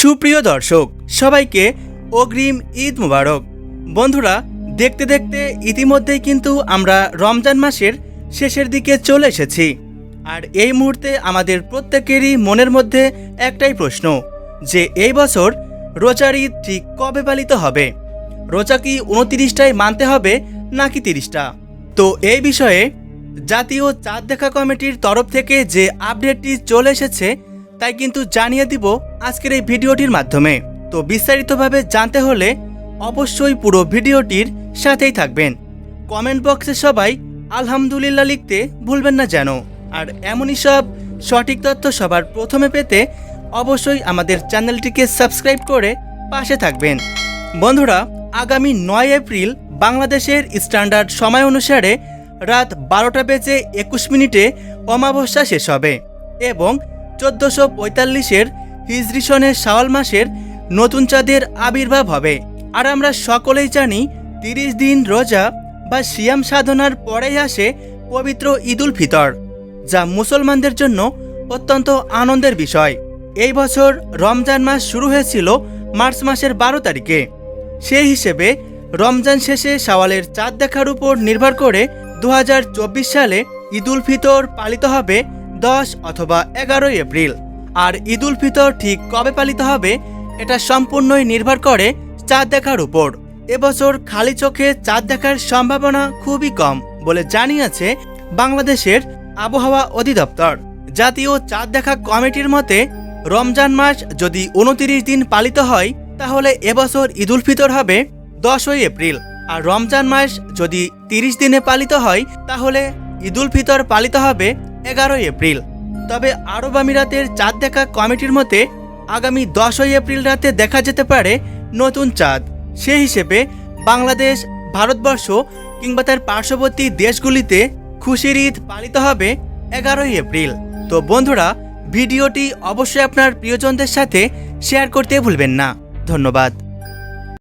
সুপ্রিয় দর্শক, সবাইকে অগ্রিম ঈদ মুবারক। বন্ধুরা, দেখতে দেখতে ইতিমধ্যেই কিন্তু আমরা রমজান মাসের শেষের দিকে চলে এসেছি। আর এই মুহূর্তে আমাদের প্রত্যেকেরই মনের মধ্যে একটাই প্রশ্ন, যে এই বছর রোজার ঈদ ঠিক কবে পালিত হবে? রোজা কি উনতিরিশটায় মানতে হবে নাকি তিরিশটা? তো এই বিষয়ে জাতীয় চাঁদ দেখা কমিটির তরফ থেকে যে আপডেটটি চলে এসেছে তাই কিন্তু জানিয়ে দিব আজকের এই ভিডিওটির মাধ্যমে। তো বিস্তারিতভাবে জানতে হলে অবশ্যই পুরো ভিডিওটির সাথেই থাকবেন। কমেন্ট বক্সে সবাই আলহামদুলিল্লাহ লিখতে ভুলবেন না যেন। আর এমনই সব সঠিক তথ্য সবার প্রথমে পেতে অবশ্যই আমাদের চ্যানেলটিকে সাবস্ক্রাইব করে পাশে থাকবেন। বন্ধুরা, আগামী নয় এপ্রিল বাংলাদেশের স্ট্যান্ডার্ড সময় অনুসারে রাত বারোটা বেজে একুশ মিনিটে অমাবস্যা শেষ হবে এবং চোদ্দোশো পঁয়তাল্লিশের হিজরি সনের শাওয়াল মাসের নতুন চাঁদের আবির্ভাব হবে। আর আমরা সকলেই জানি তিরিশ দিন রোজা বা সিয়াম সাধনার পরেই আসে পবিত্র ঈদুল ফিতর, যা মুসলমানদের জন্য অত্যন্ত আনন্দের বিষয়। এই বছর রমজান মাস শুরু হয়েছিল মার্চ মাসের বারো তারিখে। সেই হিসেবে রমজান শেষে শাওয়ালের চাঁদ দেখার উপর নির্ভর করে দু হাজার চব্বিশ সালে ঈদুল ফিতর পালিত হবে দশ অথবা এগারোই এপ্রিল। আর ঈদুল ফিতর ঠিক কবে পালিত হবে, এটা সম্পূর্ণই নির্ভর করে চাঁদ দেখার উপর। এবছর খালি চোখে চাঁদ দেখার সম্ভাবনা খুবই কম বলে জানিয়েছে বাংলাদেশের আবহাওয়া অধিদপ্তর। জাতীয় চাঁদ দেখা কমিটির মতে, রমজান মাস যদি উনতিরিশ দিন পালিত হয়, তাহলে এবছর ঈদুল ফিতর হবে দশই এপ্রিল। আর রমজান মাস যদি তিরিশ দিনে পালিত হয়, তাহলে ঈদুল ফিতর পালিত হবে এগারোই এপ্রিল। তবে আরব আমিরাতের চাঁদ দেখা কমিটির মতে, আগামী দশই এপ্রিল রাতে দেখা যেতে পারে নতুন চাঁদ। সেই হিসেবে বাংলাদেশ, ভারতবর্ষ কিংবা তার পার্শ্ববর্তী দেশগুলিতে খুশির ঈদ পালিত হবে এগারোই এপ্রিল। তো বন্ধুরা, ভিডিওটি অবশ্যই আপনার প্রিয়জনদের সাথে শেয়ার করতে ভুলবেন না। ধন্যবাদ।